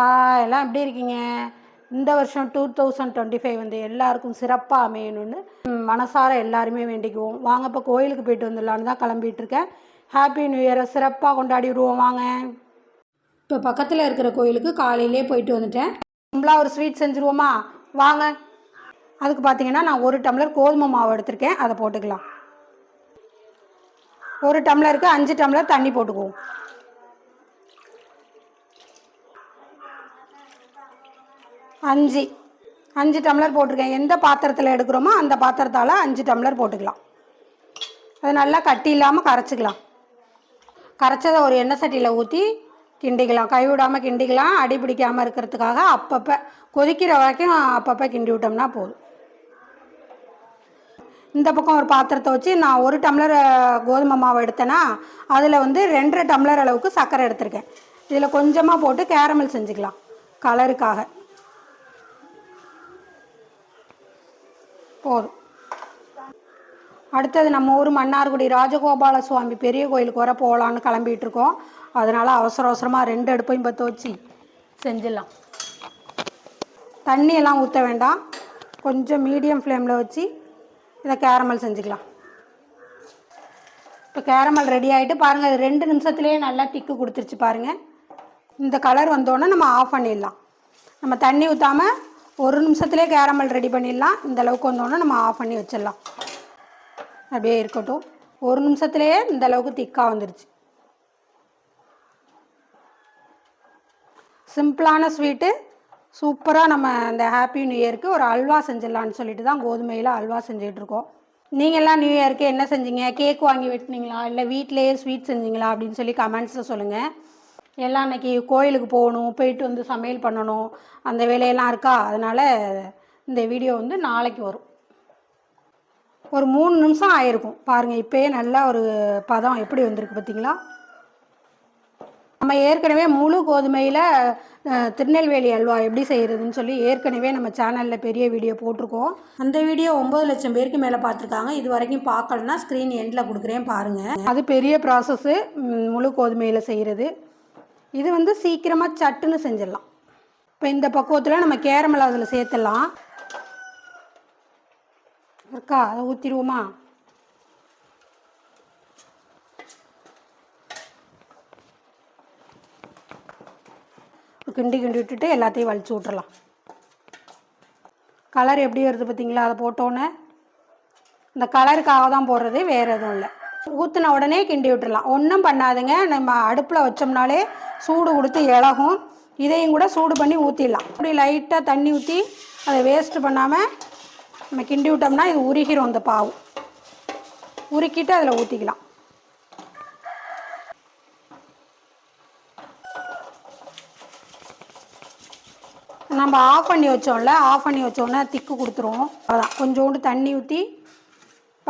Hi எல்லாம் எப்படி இருக்கீங்க? இந்த வருஷம் டூ தௌசண்ட் டுவெண்ட்டி ஃபைவ் வந்து எல்லாருக்கும் சிறப்பாக அமையணும்னு மனசார எல்லாருமே வேண்டிக்குவோம். வாங்க இப்போ கோயிலுக்கு போயிட்டு வந்துடலான்னு தான் கிளம்பிட்டு இருக்கேன். ஹாப்பி நியூ இயரை சிறப்பாக கொண்டாடி விடுவோம் வாங்க. இப்போ பக்கத்தில் இருக்கிற கோயிலுக்கு காலையிலே போயிட்டு வந்துட்டேன். நம்மளா ஒரு ஸ்வீட் செஞ்சுருவோமா? வாங்க. அதுக்கு பார்த்தீங்கன்னா நான் ஒரு டம்ளர் கோதுமை மாவு எடுத்திருக்கேன். அதை போட்டுக்கலாம். ஒரு டம்ளருக்கு அஞ்சு டம்ளர் தண்ணி போட்டுக்குவோம். அஞ்சு. அஞ்சு டம்ளர் போட்டிருக்கேன். எந்த பாத்திரத்தில் எடுக்கிறோமோ அந்த பாத்திரத்தால் அஞ்சு டம்ளர் போட்டுக்கலாம். அது நல்லா கட்டி இல்லாமல் கரைச்சிக்கலாம். கரைச்சதை ஒரு எண்ணெய் சட்டியில் ஊற்றி கிண்டிக்கலாம். கைவிடாமல் கிண்டிக்கலாம். அடி பிடிக்காமல் இருக்கிறதுக்காக அப்பப்போ கொதிக்கிற வரைக்கும் அப்பப்போ கிண்டி விட்டோம்னா போதும். இந்த பக்கம் ஒரு பாத்திரத்தை வச்சு நான் ஒரு டம்ளர் கோதுமை மாவு எடுத்தேன்னா அதில் வந்து ரெண்டரை டம்ளர் அளவுக்கு சர்க்கரை எடுத்திருக்கேன். இதில் கொஞ்சமாக போட்டு கேரமல் செஞ்சுக்கலாம். கலருக்காக. போதும். அடுத்தது நம்ம ஊர் மன்னார்குடி ராஜகோபால சுவாமி பெரிய கோயிலுக்கு வர போகலான்னு கிளம்பிட்டு இருக்கோம். அதனால் அவசர அவசரமாக ரெண்டு அடுப்பையும் பற்ற வச்சு செஞ்சிடலாம். தண்ணியெல்லாம் ஊற்ற வேண்டாம். கொஞ்சம் மீடியம் ஃப்ளேமில் வச்சு இதை கேரமல் செஞ்சுக்கலாம். இப்போ கேரமல் ரெடி ஆகிட்டு பாருங்கள் ரெண்டு நிமிஷத்துலேயே நல்லா திக்கு கொடுத்துருச்சு பாருங்கள் இந்த கலர் வந்தோடனே நம்ம ஆஃப் பண்ணிடலாம். நம்ம தண்ணி ஊற்றாமல் ஒரு நிமிஷத்துலேயே கேரமல் ரெடி பண்ணிடலாம். இந்தளவுக்கு வந்தோடனே நம்ம ஆஃப் பண்ணி வச்சிடலாம். அப்படியே இருக்கட்டும். ஒரு நிமிஷத்துலேயே இந்தளவுக்கு திக்காக வந்துருச்சு. சிம்பிளான ஸ்வீட்டு. சூப்பராக நம்ம இந்த ஹாப்பி நியூ இயருக்கு ஒரு அல்வா செஞ்சிடலான்னு சொல்லிட்டு தான் கோதுமையில் அல்வா செஞ்சிகிட்ருக்கோம் நீங்கள்லாம் நியூ இயருக்கு என்ன செஞ்சீங்க? கேக் வாங்கி வெட்டினீங்களா? இல்லை வீட்டிலேயே ஸ்வீட் செஞ்சீங்களா? அப்படின்னு சொல்லி கமெண்ட்ஸில் சொல்லுங்கள் எல்லாம் அன்னைக்கு கோயிலுக்கு போகணும் போயிட்டு வந்து சமையல் பண்ணணும் அந்த வேலையெல்லாம் இருக்கா? அதனால் இந்த வீடியோ வந்து நாளைக்கு வரும். ஒரு மூணு நிமிஷம் ஆயிருக்கும். பாருங்கள் இப்போயே நல்லா ஒரு பதம் எப்படி வந்திருக்கு பார்த்தீங்களா? நம்ம ஏற்கனவே முழு கோதுமையில் திருநெல்வேலி அல்வா எப்படி செய்கிறதுன்னு சொல்லி ஏற்கனவே நம்ம சேனலில் பெரிய வீடியோ போட்டிருக்கோம். அந்த வீடியோ ஒம்பது லட்சம் பேருக்கு மேலே பார்த்துருக்காங்க. இது வரைக்கும் பார்க்கலன்னா ஸ்க்ரீன் எண்டில் கொடுக்குறேன் பாருங்கள் அது பெரிய ப்ராசஸ்ஸு முழு கோதுமையில் செய்கிறது இது வந்து சீக்கிரமாக சட்டுன்னு செஞ்சிடலாம். இப்போ இந்த பக்குவத்தில் நம்ம கேரமல் அதில் சேர்த்துடலாம். இருக்கா அதை ஊற்றிடுவோமா கிண்டி கிண்டி விட்டுட்டு எல்லாத்தையும் வலிச்சு விட்றலாம் கலர் எப்படி வருது பார்த்தீங்களா அதை போட்டோன்னே இந்த கலருக்காக தான் போடுறது வேறு எதுவும் இல்லை. ஊற்றின உடனே கிண்டி விட்டுடலாம் ஒன்றும் பண்ணாதுங்க. நம்ம அடுப்பில் வச்சோம்னாலே சூடு கொடுத்து இலகும். இதையும் கூட சூடு பண்ணி ஊற்றிடலாம் அப்படி லைட்டாக தண்ணி ஊற்றி அதை வேஸ்ட்டு பண்ணாமல் நம்ம கிண்டி விட்டோம்னா இது உருகிரும் அந்த பாவு. உருக்கிட்டு அதில் ஊற்றிக்கலாம் நம்ம ஆஃப் பண்ணி வச்சோம்ல ஆஃப் பண்ணி வச்சோன்னே திக்கு கொடுத்துருவோம். அதான் கொஞ்சோண்டு தண்ணி ஊற்றி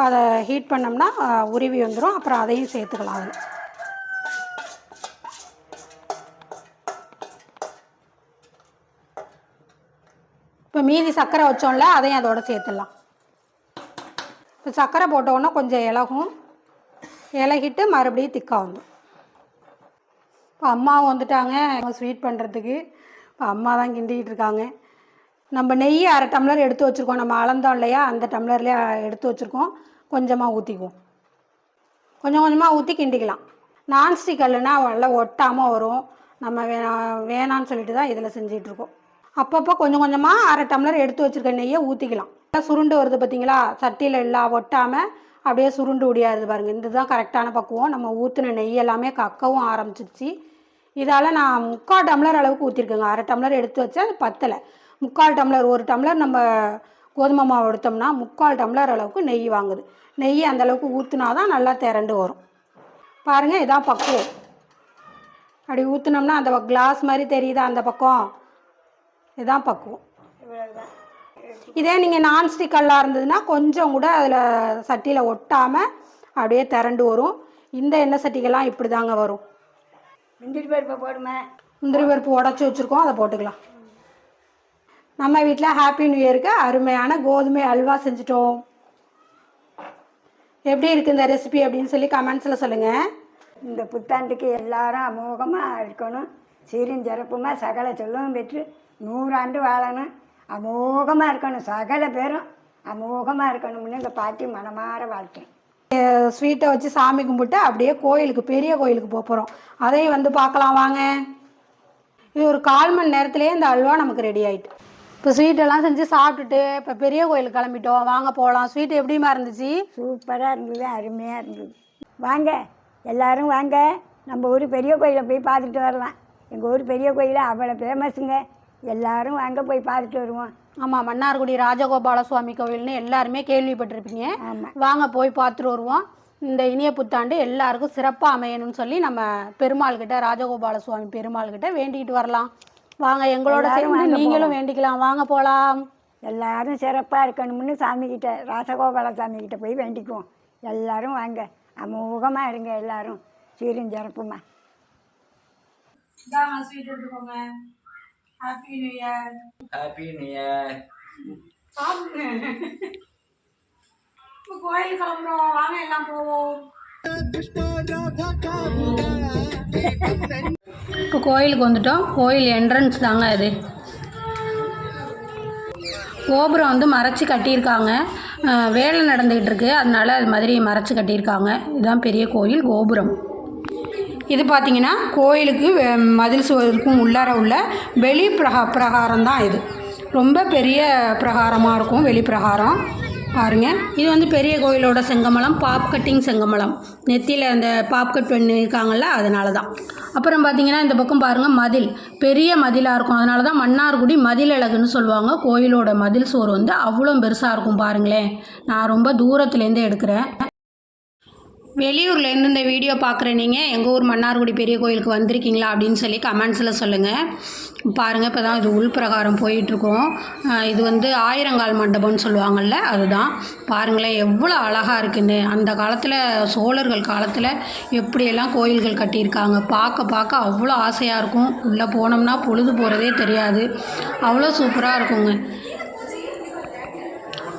இப்போ அதை ஹீட் பண்ணோம்னா உருவி வந்துடும் அப்புறம் அதையும் சேர்த்துக்கலாம் அதில். இப்போ மீதி சர்க்கரை வச்சோம்ல அதையும் அதோடு சேர்த்துடலாம். இப்போ சர்க்கரை போட்டோன்னா கொஞ்சம் இலகும். இலகிட்டு மறுபடியும் திக்காக வந்துடும் இப்போ அம்மாவும் வந்துட்டாங்க ஸ்வீட் பண்ணுறதுக்கு இப்போ அம்மா தான் கிண்டிக்கிட்டு இருக்காங்க. நம்ம நெய் அரை டம்ளர் எடுத்து வச்சுருக்கோம். நம்ம அளந்தோம் இல்லையா? அந்த டம்ளர்லேயே எடுத்து வச்சுருக்கோம். கொஞ்சமாக ஊற்றிக்குவோம் கொஞ்சம் கொஞ்சமாக ஊற்றி கிண்டிக்கலாம். நான்ஸ்டிக் கல்லுனா நல்லா ஒட்டாமல் வரும். நம்ம வேணா வேணான்னு சொல்லிட்டு தான் இதில் செஞ்சிகிட்ருக்கோம் அப்பப்போ கொஞ்சம் கொஞ்சமாக அரை டம்ளர் எடுத்து வச்சுருக்க நெய்யை ஊற்றிக்கலாம் சுருண்டு வருது பார்த்தீங்களா சட்டியில் இல்லை ஒட்டாமல் அப்படியே சுருண்டு ஒடியாருது பாருங்கள் இந்த தான் கரெக்டான பக்குவம். நம்ம ஊற்றின நெய் எல்லாமே கக்கவும் ஆரம்பிச்சிருச்சு. இதால் நான் முக்கால் டம்ளர் அளவுக்கு ஊற்றிருக்கேங்க அரை டம்ளர் எடுத்து வச்சா அது பத்தலை. முக்கால் டம்ளர் ஒரு டம்ளர் நம்ம கோதுமை மாவு எடுத்தோம்னா முக்கால் டம்ளர் அளவுக்கு நெய் வாங்குது. நெய் அந்த அளவுக்கு ஊற்றினா தான் நல்லா திரண்டு வரும். பாருங்கள் இதான் பக்குவம். அப்படி ஊற்றுனோம்னா அந்த கிளாஸ் மாதிரி தெரியுதா அந்த பக்கம்? இதான் பக்குவம். இதே நீங்கள் நான்ஸ்டிக் கல்லாக இருந்ததுன்னா கொஞ்சம் கூட அதில் சட்டியில் ஒட்டாமல் அப்படியே திரண்டு வரும். இந்த எண்ணெய் சட்டிகள்லாம் இப்படி தாங்க வரும். முந்திரி பருப்பை போடுமே. முந்திரி பருப்பு உடச்சி வச்சுருக்கோம் அதை போட்டுக்கலாம். நம்ம வீட்டில் ஹாப்பி நியூ இயருக்கு அருமையான கோதுமை அல்வா செஞ்சுட்டோம். எப்படி இருக்குது இந்த ரெசிபி அப்படின்னு சொல்லி கமெண்ட்ஸில் சொல்லுங்கள் இந்த புத்தாண்டுக்கு எல்லாரும் அமோகமாக இருக்கணும். சீரும் சிறப்புமா சகல செல்வம் பெற்று நூறாண்டு வாழணும். அமோகமாக இருக்கணும் சகல பேரும் அமோகமாக இருக்கணும்னு இந்த பாட்டி மனமாற வாழ்க்கை. ஸ்வீட்டை வச்சு சாமி கும்பிட்டு அப்படியே கோயிலுக்கு பெரிய கோயிலுக்கு போக போகிறோம் அதையும் வந்து பார்க்கலாம் வாங்க. இது ஒரு கால் மணி நேரத்துலேயே இந்த அல்வா நமக்கு ரெடி ஆயிட்டு. இப்போ ஸ்வீட்டெல்லாம் செஞ்சு சாப்பிட்டுட்டு இப்போ பெரிய கோயிலுக்கு கிளம்பிட்டோம். வாங்க போகலாம் ஸ்வீட் எப்படிமா இருந்துச்சு? சூப்பராக இருந்தது அருமையாக இருந்தது. வாங்க எல்லாரும் வாங்க. நம்ம ஊர் பெரிய கோயிலை போய் பார்த்துட்டு வரலாம். எங்கள் ஊர் பெரிய கோயில்? அவ்வளோ ஃபேமஸுங்க எல்லாரும் வாங்க போய் பார்த்துட்டு வருவோம். ஆமாம் மன்னார்குடி ராஜகோபால சுவாமி கோவில்னு எல்லாருமே கேள்விப்பட்டிருப்பீங்க. ஆமாம் வாங்க போய் பார்த்துட்டு வருவோம். இந்த இனிய புத்தாண்டு எல்லாருக்கும் சிறப்பாக அமையணும்னு சொல்லி நம்ம பெருமாள் கிட்ட ராஜகோபால சுவாமி பெருமாள் கிட்ட வேண்டிக்கிட்டு வரலாம். வாங்க எங்களோட சேர்ந்து நீங்களும் வேண்டிக்கலாம். வாங்க போகலாம் எல்லாரும் சிறப்பாக இருக்கணும்னு சாமிக்கிட்ட ராசகோபால சாமிக்கிட்ட போய் வேண்டிக்குவோம். எல்லாரும் வாங்க. அமோகமாக இருங்க எல்லாரும். சீரும் சிறப்புமா. ஸ்வீட் எடுத்துக்கோங்க happy new year happy new year இப்போ கோயில் கிளம்புறோம். வாங்க எல்லாம் போவோம். இப்போ கோயிலுக்கு வந்துட்டோம். கோயில் என்ட்ரன்ஸ் தாங்க இது. கோபுரம் வந்து மறைச்சி கட்டியிருக்காங்க. வேலை நடந்துக்கிட்டு இருக்கு அதனால அது மாதிரி மறைச்சி கட்டியிருக்காங்க. இதுதான் பெரிய கோயில் கோபுரம். இது பார்த்தீங்கன்னா கோயிலுக்கு மதில் சுவருக்கும் உள்ளார உள்ள வெளி பிரகா பிரகாரம் தான் இது. ரொம்ப பெரிய பிரகாரமாக இருக்கும் வெளி பிரகாரம் பாருங்கள் இது வந்து பெரிய கோயிலோட செங்கமலம் பாப் கட்டிங் செங்கமலம். நெத்தியில் அந்த பாப் கட் பண்ணியிருக்காங்கல்ல அதனால தான் அப்புறம் பார்த்தீங்கன்னா இந்த பக்கம் பாருங்கள் மதில். பெரிய மதிலாக இருக்கும். அதனால தான் மன்னார்குடி மதில் அழகுன்னு சொல்லுவாங்க. கோயிலோட மதில் சோறு வந்து அவ்வளோ பெருசாக இருக்கும் பாருங்களேன். நான் ரொம்ப தூரத்துலேருந்தே எடுக்கிறேன். வெளியூர்லேருந்து இந்த வீடியோ பார்க்குற நீங்கள் எங்கள் ஊர் மன்னார்குடி பெரிய கோயிலுக்கு வந்திருக்கீங்களா அப்படின்னு சொல்லி கமெண்ட்ஸில் சொல்லுங்கள் பாருங்கள் இப்போ தான் இது உள்பிரகாரம் போயிட்டுருக்கோம். இது வந்து ஆயிரங்கால் மண்டபம்னு சொல்லுவாங்கள்ல அதுதான். பாருங்களேன் எவ்வளோ அழகாக இருக்குன்னு அந்த காலத்தில் சோழர்கள் காலத்தில் எப்படியெல்லாம் கோயில்கள் கட்டியிருக்காங்க. பார்க்க பார்க்க அவ்வளோ ஆசையாக இருக்கும். உள்ளே போனோம்னா பொழுது போகிறதே தெரியாது. அவ்வளோ சூப்பராக இருக்குங்க.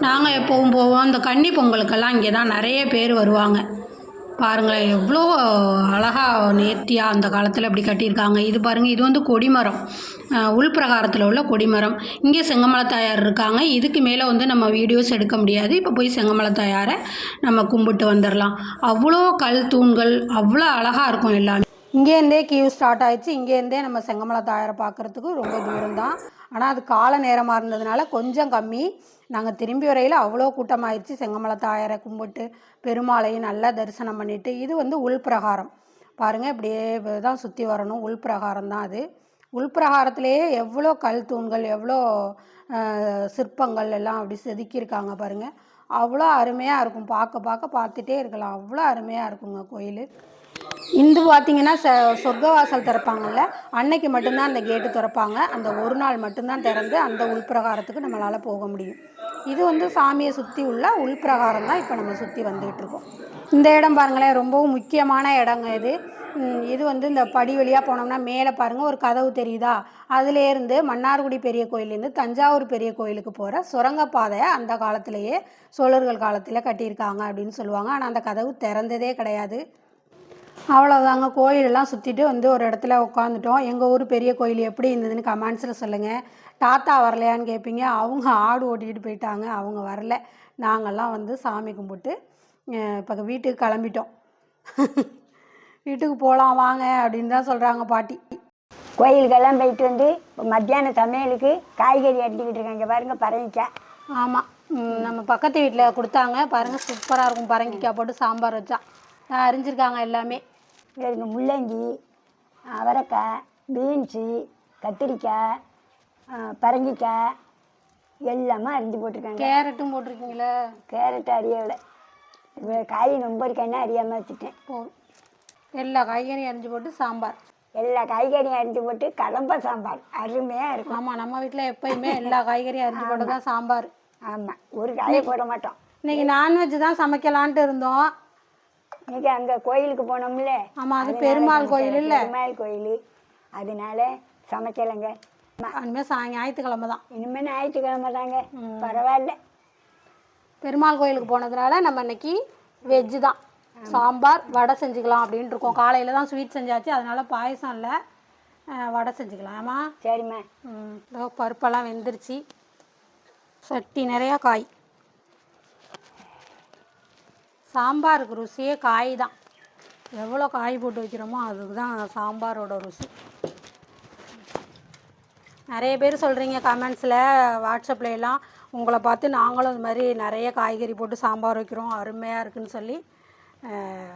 நாங்கள் எப்போவும் போவோம். இந்த கன்னி பொங்கலுக்கெல்லாம் இங்கே தான் நிறைய பேர் வருவாங்க. பாருங்களேன் எவ்வளோ அழகாக நேர்த்தியாக அந்த காலத்தில் இப்படி கட்டியிருக்காங்க. இது பாருங்கள் இது வந்து கொடிமரம். உள்பிரகாரத்தில் உள்ள கொடிமரம். இங்கே செங்கமலை தாயார் இருக்காங்க. இதுக்கு மேலே வந்து நம்ம வீடியோஸ் எடுக்க முடியாது. இப்போ போய் செங்கமலை தாயாரை நம்ம கும்பிட்டு வந்துடலாம் அவ்வளோ கல் தூண்கள் அவ்வளோ அழகாக இருக்கும் எல்லாமே. இங்கேருந்தே கியூ ஸ்டார்ட் ஆயிடுச்சு. இங்கேருந்தே நம்ம செங்கமல தாயாரை பார்க்குறதுக்கு ரொம்ப தூரம் தான் ஆனால் அது கால நேரமாக இருந்ததுனால கொஞ்சம் கம்மி. நாங்கள் திரும்பி வரையில் அவ்வளோ கூட்டமாயிடுச்சு செங்கமல தாயாரை கும்பிட்டு பெருமாளையும் நல்லா தரிசனம் பண்ணிட்டு இது வந்து உள்பிரகாரம் பாருங்கள் இப்படியே தான் சுற்றி வரணும். உள்பிரகாரம் தான் அது. உள்பிரகாரத்திலேயே எவ்வளோ கல் தூண்கள் எவ்வளோ சிற்பங்கள் எல்லாம் அப்படி செதுக்கியிருக்காங்க பாருங்கள் அவ்வளோ அருமையாக இருக்கும். பார்க்க பார்க்க பார்த்துட்டே இருக்கலாம். அவ்வளோ அருமையாக இருக்குங்க கோயில். இந்து பார்த்தீங்கன்னா ச சொர்க்கவாசல் திறப்பாங்கல்ல அன்னைக்கு மட்டும்தான் அந்த கேட்டு திறப்பாங்க. அந்த ஒரு நாள் மட்டும்தான் திறந்து அந்த உள்பிரகாரத்துக்கு நம்மளால் போக முடியும். இது வந்து சாமியை சுற்றி உள்ள உள்பிரகாரம் தான் இப்போ நம்ம சுற்றி வந்துகிட்டு இருக்கோம். இந்த இடம் பாருங்களேன் ரொம்பவும் முக்கியமான இடங்க இது. இது வந்து இந்த படி வழியாக போனோம்னா மேலே பாருங்கள் ஒரு கதவு தெரியுதா? அதுலேருந்து மன்னார்குடி பெரிய கோயிலேருந்து தஞ்சாவூர் பெரிய கோயிலுக்கு போகிற சுரங்கப்பாதையை அந்த காலத்திலேயே சோழர்கள் காலத்தில் கட்டியிருக்காங்க அப்படின்னு சொல்லுவாங்க. ஆனால் அந்த கதவு திறந்ததே கிடையாது. அவ்வளோதாங்க கோயிலெல்லாம் சுற்றிட்டு வந்து ஒரு இடத்துல உட்காந்துட்டோம் எங்கள் ஊர் பெரிய கோயில் எப்படி இருந்ததுன்னு கமெண்ட்ஸில் சொல்லுங்கள் தாத்தா வரலையான்னு கேட்பீங்க அவங்க ஆடு ஓட்டிக்கிட்டு போயிட்டாங்க. அவங்க வரல. நாங்கள்லாம் வந்து சாமி கும்பிட்டு இப்போ வீட்டுக்கு கிளம்பிட்டோம். வீட்டுக்கு போகலாம் வாங்க அப்படின்னு தான் சொல்கிறாங்க பாட்டி. கோயிலுக்கெல்லாம் போயிட்டு வந்து மத்தியான சமையலுக்கு காய்கறி அடிச்சுக்கிட்டு இருக்காங்க. இங்க பாருங்க பரங்கிக்காய். ஆமாம் நம்ம பக்கத்து வீட்டில் கொடுத்தாங்க. பாருங்கள் சூப்பராக இருக்கும். பரங்கிக்காய் போட்டு சாம்பார் வச்சா. அஹ் அரிஞ்சிருக்காங்க எல்லாமே. இதுங்க முள்ளங்கி அவரைக்காய் பீன்ஸு கத்திரிக்காய் பரங்கிக்காய் எல்லாமே அரிஞ்சு போட்டிருக்காங்க. கேரட்டும் போட்டிருக்கீங்களே? கேரட் அரியவில்லை இவ்வளோ காய் ரொம்ப இருக்கான்னு அறியாமல் வச்சுட்டேன். போதும் எல்லா காய்கறியும் அரிஞ்சு போட்டு சாம்பார். எல்லா காய்கறியும் அரிஞ்சு போட்டு கடம்ப சாம்பார். அருமையாக இருக்கும். ஆமாம் நம்ம வீட்டில் எப்பயுமே எல்லா காய்கறியும் அரிஞ்சு போட்டு தான் சாம்பார். ஆமாம் ஒரு காயை போட மாட்டோம். இன்னைக்கு நான்வெஜ் தான் சமைக்கலான்ட்டு இருந்தோம். இன்னைக்கு அங்கே கோயிலுக்கு போனோம்ல. ஆமாம் அது பெருமாள் கோயில். இல்லை. பெருமாள் கோயில். அதனால சமைக்கலைங்க. இனிமேல் சா ஞாயிற்றுக்கிழமை தான். இனிமேல் ஞாயிற்றுக்கிழமை தாங்க. பரவாயில்ல. பெருமாள் கோயிலுக்கு போனதுனால நம்ம இன்னைக்கு வெஜ்ஜு தான். சாம்பார் வடை செஞ்சுக்கலாம் அப்படின்ட்டு இருக்கோம். காலையில் தான் ஸ்வீட் செஞ்சாச்சு. அதனால பாயசம் இல்லை. வடை செஞ்சுக்கலாம். சரிம்மா. ம், பருப்பெல்லாம் வெந்துருச்சு. சட்டி நிறையா காய். சாம்பாருக்கு ருசியே காய் தான் எவ்வளோ காய் போட்டு வைக்கிறோமோ அதுக்கு தான் சாம்பாரோட ருசி. நிறைய பேர் சொல்கிறீங்க கமெண்ட்ஸில் வாட்ஸ்அப்பில் எல்லாம் உங்களை பார்த்து நாங்களும் இது மாதிரி நிறைய காய்கறி போட்டு சாம்பார் வைக்கிறோம் அருமையாக இருக்குன்னு சொல்லி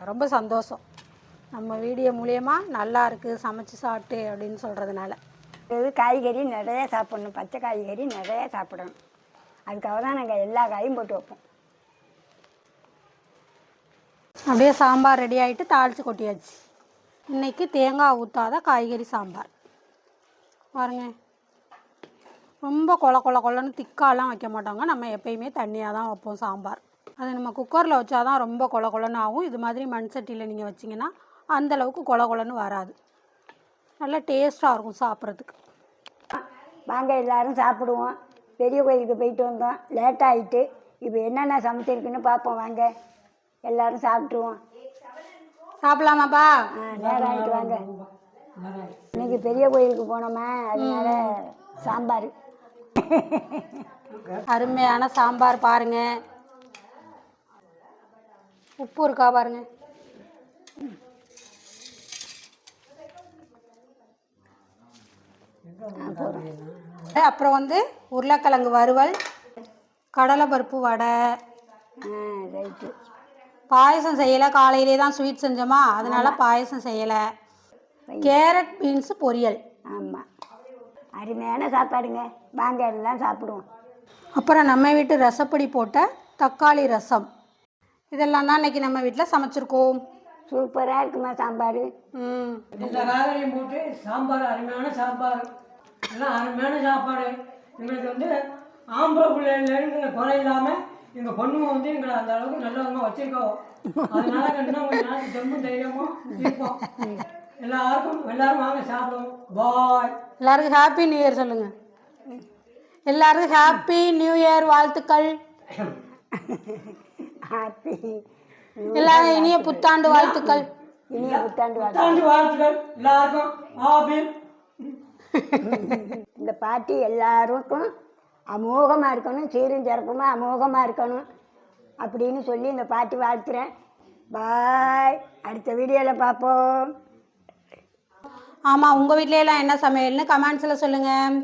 ரொம்ப சந்தோஷம். நம்ம வீடியோ மூலயமா நல்லா இருக்குது சமைச்சு சாப்பிட்டு அப்படின்னு சொல்கிறதுனால இது காய்கறி நிறைய சாப்பிட்ணும் பச்சை காய்கறி நிறைய சாப்பிடணும். அதுக்காக தான் நாங்கள் எல்லா காயும் போட்டு வைப்போம். அப்படியே சாம்பார் ரெடி ஆகிட்டு தாளித்து கொட்டியாச்சு. இன்றைக்கி தேங்காய் ஊற்றாத காய்கறி சாம்பார். பாருங்க. ரொம்ப கொல கொல கொலன்னு திக்காலாம் வைக்க மாட்டாங்க. நம்ம எப்பயுமே தண்ணியாக தான் வைப்போம் சாம்பார். அது நம்ம குக்கரில் வச்சா தான் ரொம்ப கொல கொலன்னு ஆகும். இது மாதிரி மண் சட்டியில் நீங்கள் வச்சிங்கன்னா அந்தளவுக்கு கொல கொலன்னு வராது. நல்லா டேஸ்ட்டாக இருக்கும் சாப்பிட்றதுக்கு. வாங்க எல்லோரும் சாப்பிடுவோம். பெரிய கோயிலுக்கு போயிட்டு வந்தோம். லேட்டாகிட்டு இப்போ என்னென்ன சமைச்சிருக்குன்னு பார்ப்போம். வாங்க. எல்லாரும் சாப்பிட்ருவோம் சாப்பிட்லாமாப்பா? ஆ நேரம் ஆகிட்டு வாங்க. இன்னைக்கு பெரிய கோயிலுக்கு போனோமே அதனால சாம்பார். அருமையான சாம்பார் பாருங்க. உப்பு இருக்கா பாருங்க. அப்புறம் வந்து உருளைக்கிழங்கு வறுவல் கடலைப்பருப்பு வடை. ரைட்டு. பாயசம் செய்யலை. காலையிலே தான் ஸ்வீட் செஞ்சோமா? அதனால பாயசம் செய்யலை. கேரட் பீன்ஸ் பொரியல். ஆமாம் அருமையான சாப்பாடுங்க. வாங்க எல்லாம் சாப்பிடுவோம். அப்புறம் நம்ம வீட்டு ரசப்பொடி போட்ட தக்காளி ரசம். இதெல்லாம் தான் இன்னைக்கு நம்ம வீட்டில் சமைச்சிருக்கோம். சூப்பராக இருக்குமா சாம்பார்? ம். எல்லா காய்கறியும் போட்டு சாம்பார் அருமையான சாம்பார். எல்லாம் அருமையான சாப்பாடு. எங்களுக்கு வந்து ஆம்பளை பிள்ளைங்க குறை இல்லாமல் எங்கள் பொண்ணுங்க வந்து எங்களை அந்த அளவுக்கு நல்லவங்க வச்சிருக்கோம் அதனால இன்னும் கொஞ்ச நாளைக்கு தெம்பு தைரியமும் இருப்போம். எல்லாருக்கும் எல்லாரும் வாங்க சாப்பிடுவோம். பாய் எல்லாருக்கும் ஹாப்பி நியூ இயர் சொல்லுங்க. எல்லாருக்கும் ஹாப்பி நியூ இயர் வாழ்த்துக்கள். ஹாப்பி எல்லாரும் இனிய புத்தாண்டு வாழ்த்துக்கள். இனிய புத்தாண்டு புத்தாண்டு வாழ்த்துக்கள். எல்லாருக்கும். ஆபில் இந்த பாட்டி எல்லாருக்கும் அமோகமாக இருக்கணும் சீரும் சிறப்புமா அமோகமாக இருக்கணும் அப்படின்னு சொல்லி இந்த பாட்டி வாழ்த்துறேன். பாய். அடுத்த வீடியோவில் பார்ப்போம். ஆமாம் உங்கள் வீட்ல என்ன சமையல்னு கமெண்ட்ஸில் சொல்லுங்கள்